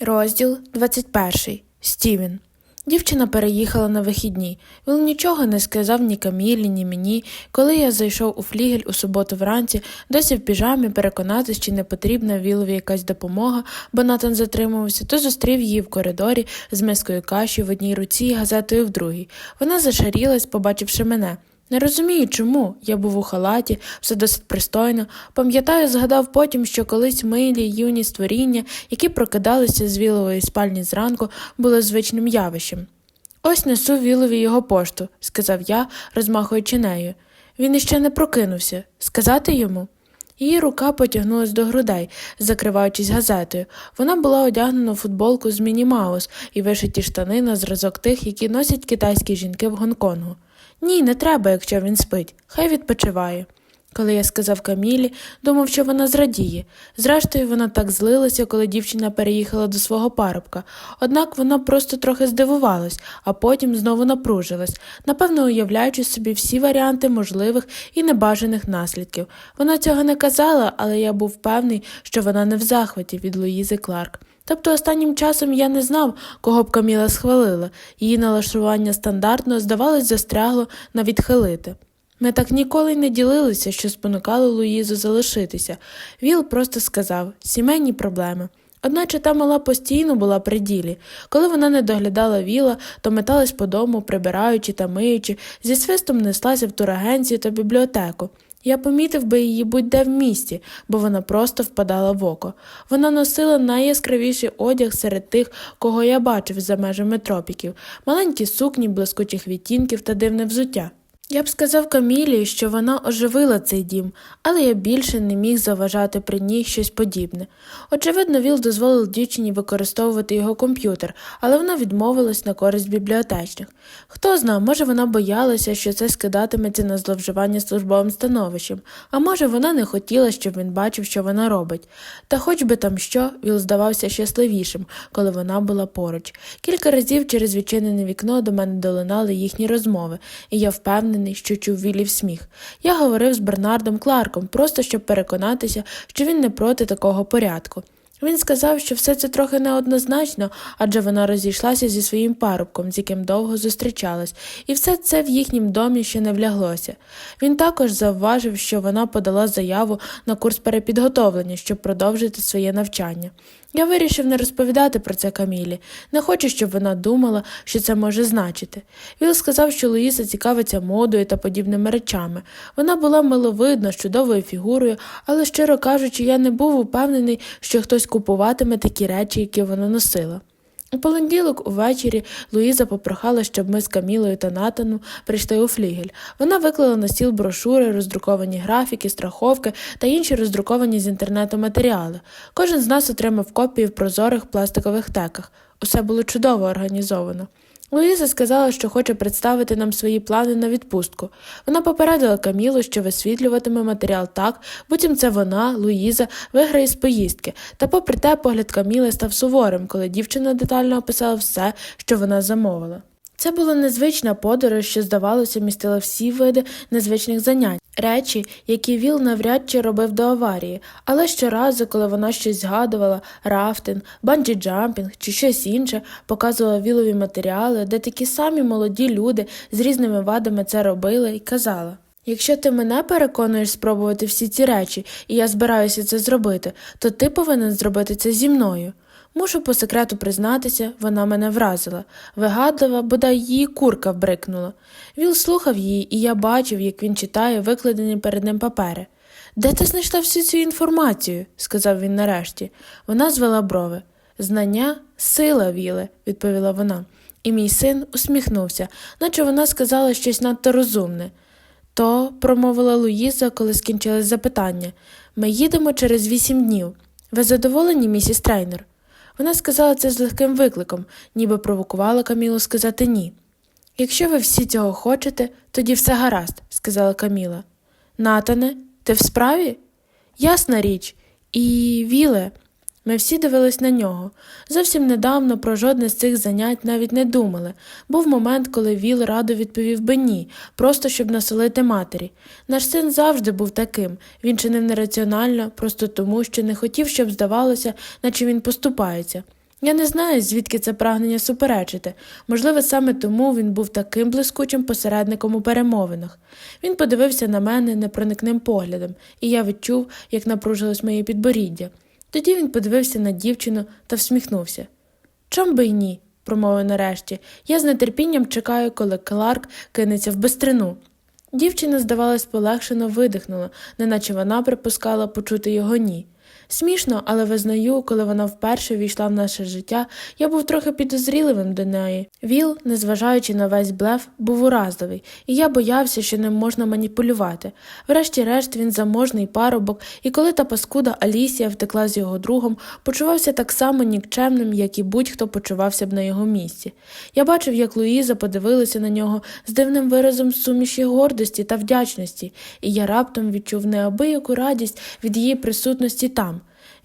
Розділ 21. Стівен. Дівчина переїхала на вихідні. Він нічого не сказав ні Камілі, ні мені. Коли я зайшов у флігель у суботу вранці, досі в піжамі переконатись, чи не потрібна Вілові якась допомога, бо Натан затримувався, то зустрів її в коридорі з мискою каші в одній руці і газетою в другій. Вона зашарілась, побачивши мене. Не розумію, чому. Я був у халаті, все досить пристойно. Пам'ятаю, згадав потім, що колись милі юні створіння, які прокидалися з вілової спальні зранку, були звичним явищем. Ось несу вілові його пошту, сказав я, розмахуючи нею. Він іще не прокинувся. Сказати йому? Її рука потягнулась до грудей, закриваючись газетою. Вона була одягнена у футболку з Міні Маус і вишиті штани на зразок тих, які носять китайські жінки в Гонконгу. Ні, не треба, якщо він спить, хай відпочиває. Коли я сказав Камілі, думав, що вона зрадіє. Зрештою, вона так злилася, коли дівчина переїхала до свого парубка. Однак вона просто трохи здивувалась, а потім знову напружилась, напевно, уявляючи собі всі варіанти можливих і небажаних наслідків. Вона цього не казала, але я був певний, що вона не в захваті від Луїзи Кларк. Тобто останнім часом я не знав, кого б Каміла схвалила, її налаштування стандартно, здавалось, застрягло на відхилити. Ми так ніколи не ділилися, що спонукало Луїзу залишитися. Віл просто сказав сімейні проблеми. Одначе та мала постійно була при ділі. Коли вона не доглядала віла, то металась по дому, прибираючи та миючи, зі свистом неслася в турагенцію та бібліотеку. Я помітив би її будь-де в місті, бо вона просто впадала в око. Вона носила найяскравіший одяг серед тих, кого я бачив за межами тропіків, маленькі сукні, блискучих відтінків та дивне взуття. Я б сказав Камілі, що вона оживила цей дім, але я більше не міг заважати при ній щось подібне. Очевидно, Віл дозволив дівчині використовувати його комп'ютер, але вона відмовилась на користь бібліотечних. Хто зна, може вона боялася, що це скидатиметься на зловживання службовим становищем, а може вона не хотіла, щоб він бачив, що вона робить. Та хоч би там що, Віл здавався щасливішим, коли вона була поруч. Кілька разів через відчинене вікно до мене долинали їхні розмови, і я впевнений, що чув Вілів сміх. Я говорив з Бернардом Кларком, просто щоб переконатися, що він не проти такого порядку. Він сказав, що все це трохи неоднозначно, адже вона розійшлася зі своїм парубком, з яким довго зустрічалась, і все це в їхнім домі ще не вляглося. Він також завважив, що вона подала заяву на курс перепідготовлення, щоб продовжити своє навчання. Я вирішив не розповідати про це Камілі. Не хочу, щоб вона думала, що це може значити. Віл сказав, що Луїса цікавиться модою та подібними речами. Вона була миловидна, з чудовою фігурою, але, щиро кажучи, я не був упевнений, що хтось купуватиме такі речі, які вона носила. У понеділок увечері Луїза попрохала, щоб ми з Камілою та Натану прийшли у флігель. Вона виклала на стіл брошури, роздруковані графіки, страховки та інші роздруковані з інтернету матеріали. Кожен з нас отримав копії в прозорих пластикових теках. Усе було чудово організовано. Луїза сказала, що хоче представити нам свої плани на відпустку. Вона попередила Камілу, що висвітлюватиме матеріал так, потім це вона, Луїза, виграє з поїздки. Та, попри те, погляд Каміли став суворим, коли дівчина детально описала все, що вона замовила. Це була незвична подорож, що, здавалося, містила всі види незвичних занять, речі, які Віл навряд чи робив до аварії, але щоразу, коли вона щось згадувала, рафтинг, банджі-джампінг чи щось інше, показувала Вілові матеріали, де такі самі молоді люди з різними вадами це робили, і казала. Якщо ти мене переконуєш спробувати всі ці речі, і я збираюся це зробити, то ти повинен зробити це зі мною. Мушу по секрету признатися, вона мене вразила. Вигадлива, бодай її курка вбрикнула. Віл слухав її, і я бачив, як він читає викладені перед ним папери. Де ти знайшла всю цю інформацію? сказав він нарешті. Вона звела брови. Знання сила, Віле, відповіла вона. І мій син усміхнувся, наче вона сказала щось надто розумне. То, промовила Луїза, коли скінчилось запитання, ми їдемо через вісім днів. Ви задоволені, місіс Трейнер? Вона сказала це з легким викликом, ніби провокувала Камілу сказати ні. Якщо ви всі цього хочете, тоді все гаразд, сказала Каміла. Натане, ти в справі? Ясна річ. І, Віле, ми всі дивились на нього. Зовсім недавно про жодне з цих занять навіть не думали. Був момент, коли Віл радо відповів би ні, просто щоб насолити матері. Наш син завжди був таким. Він чинив нераціонально, просто тому, що не хотів, щоб здавалося, наче він поступається. Я не знаю, звідки це прагнення суперечити. Можливо, саме тому він був таким блискучим посередником у перемовинах. Він подивився на мене непроникним поглядом, і я відчув, як напружилось моє підборіддя. Тоді він подивився на дівчину та всміхнувся. Чом би й ні? промовив нарешті. Я з нетерпінням чекаю, коли Кларк кинеться в бистрину. Дівчина, здавалось, полегшено видихнула, неначе вона припускала почути його ні. Смішно, але визнаю, коли вона вперше війшла в наше життя, я був трохи підозріливим до неї. Віл, незважаючи на весь блеф, був уразливий, і я боявся, що ним можна маніпулювати. Врешті-решт він заможний парубок, і коли та паскуда Алісія втекла з його другом, почувався так само нікчемним, як і будь-хто почувався б на його місці. Я бачив, як Луїза подивилася на нього з дивним виразом суміші гордості та вдячності, і я раптом відчув неабияку радість від її присутності там.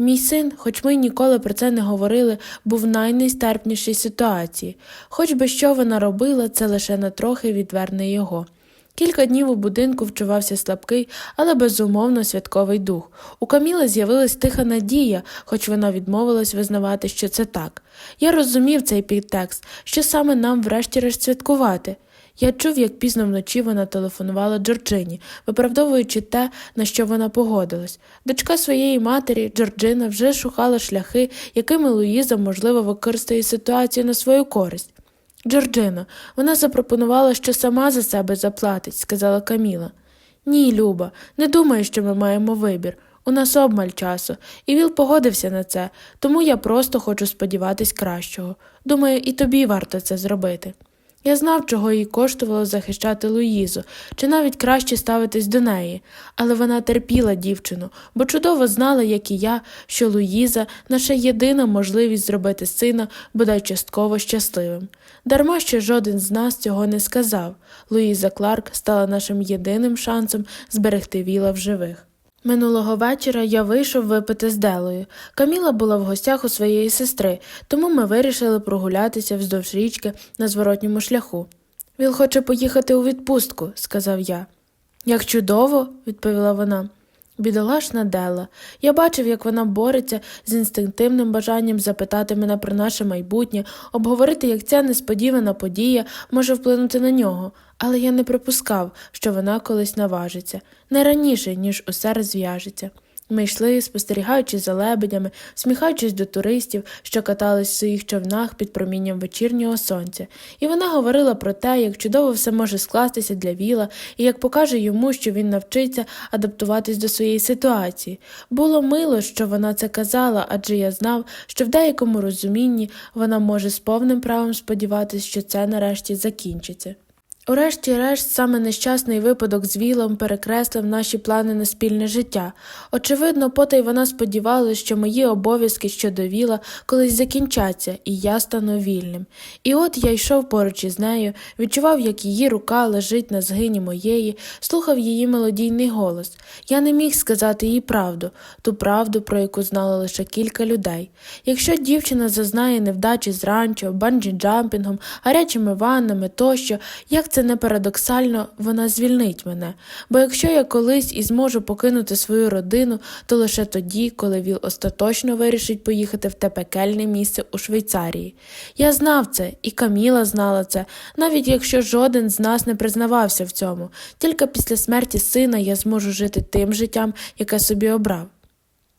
Мій син, хоч ми ніколи про це не говорили, був в найнестерпнішій ситуації. Хоч би що вона робила, це лише на трохи відверне його. Кілька днів у будинку вчувався слабкий, але безумовно святковий дух. У Каміли з'явилась тиха надія, хоч вона відмовилась визнавати, що це так. Я розумів цей підтекст, що саме нам врешті-решт святкувати. Я чув, як пізно вночі вона телефонувала Джорджині, виправдовуючи те, на що вона погодилась. Дочка своєї матері, Джорджина, вже шукала шляхи, якими Луїза, можливо, використає ситуацію на свою користь. Джорджино, вона запропонувала, що сама за себе заплатить, сказала Каміла. Ні, Люба, не думаю, що ми маємо вибір. У нас обмаль часу, і Віл погодився на це, тому я просто хочу сподіватись кращого. Думаю, і тобі варто це зробити. Я знав, чого їй коштувало захищати Луїзу, чи навіть краще ставитись до неї, але вона терпіла дівчину, бо чудово знала, як і я, що Луїза наша єдина можливість зробити сина бодай частково щасливим. Дарма що жоден з нас цього не сказав. Луїза Кларк стала нашим єдиним шансом зберегти віла в живих. Минулого вечора я вийшов випити з Делою. Каміла була в гостях у своєї сестри, тому ми вирішили прогулятися вздовж річки на зворотньому шляху. Він хоче поїхати у відпустку, сказав я. Як чудово, відповіла вона. Бідолашна Дела. Я бачив, як вона бореться з інстинктивним бажанням запитати мене про наше майбутнє, обговорити, як ця несподівана подія може вплинути на нього, але я не припускав, що вона колись наважиться, не раніше, ніж усе розв'яжеться. Ми йшли, спостерігаючи за лебедями, сміхаючись до туристів, що катались в своїх човнах під промінням вечірнього сонця, і вона говорила про те, як чудово все може скластися для Віла, і як покаже йому, що він навчиться адаптуватись до своєї ситуації. Було мило, що вона це казала, адже я знав, що в деякому розумінні вона може з повним правом сподіватися, що це нарешті закінчиться. Урешті-решт, саме нещасний випадок з Вілом перекреслив наші плани на спільне життя. Очевидно, потай вона сподівалася, що мої обов'язки щодо Віла колись закінчаться, і я стану вільним. І от я йшов поруч із нею, відчував, як її рука лежить на згині моєї, слухав її мелодійний голос. Я не міг сказати їй правду, ту правду, про яку знало лише кілька людей. Якщо дівчина зазнає невдачі з ранчо, банджі-джампінгом, гарячими ваннами тощо, як це не парадоксально, вона звільнить мене. Бо якщо я колись і зможу покинути свою родину, то лише тоді, коли Віл остаточно вирішить поїхати в те пекельне місце у Швейцарії. Я знав це, і Каміла знала це, навіть якщо жоден з нас не признавався в цьому. Тільки після смерті сина я зможу жити тим життям, яке собі обрав.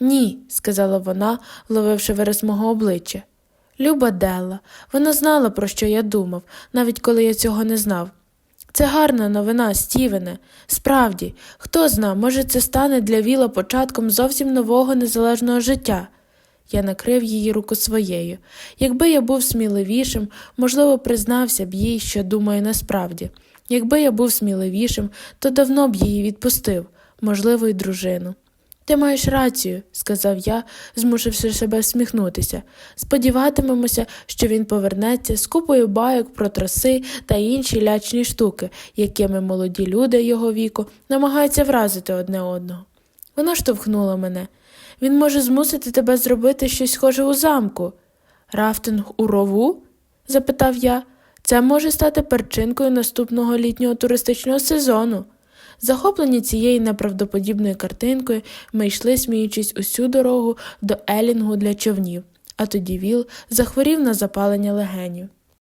Ні, сказала вона, вловивши вираз мого обличчя. Люба Делла, вона знала, про що я думав, навіть коли я цього не знав. Це гарна новина, Стівене. Справді, хто зна, може, це стане для Віла початком зовсім нового незалежного життя. Я накрив її руку своєю. Якби я був сміливішим, можливо, признався б їй, що думаю насправді. Якби я був сміливішим, то давно б її відпустив, можливо, й дружину. Ти маєш рацію, сказав я, змусивши себе всміхнутися. Сподіватимемося, що він повернеться з купою байок про троси та інші лячні штуки, якими молоді люди його віку намагаються вразити одне одного. Вона штовхнула мене. Він може змусити тебе зробити щось схоже у замку. Рафтинг у рову? запитав я. Це може стати перчинкою наступного літнього туристичного сезону. Захоплені цією неправдоподібною картинкою, ми йшли, сміючись усю дорогу до елінгу для човнів. а тоді Віл захворів на запалення легенів.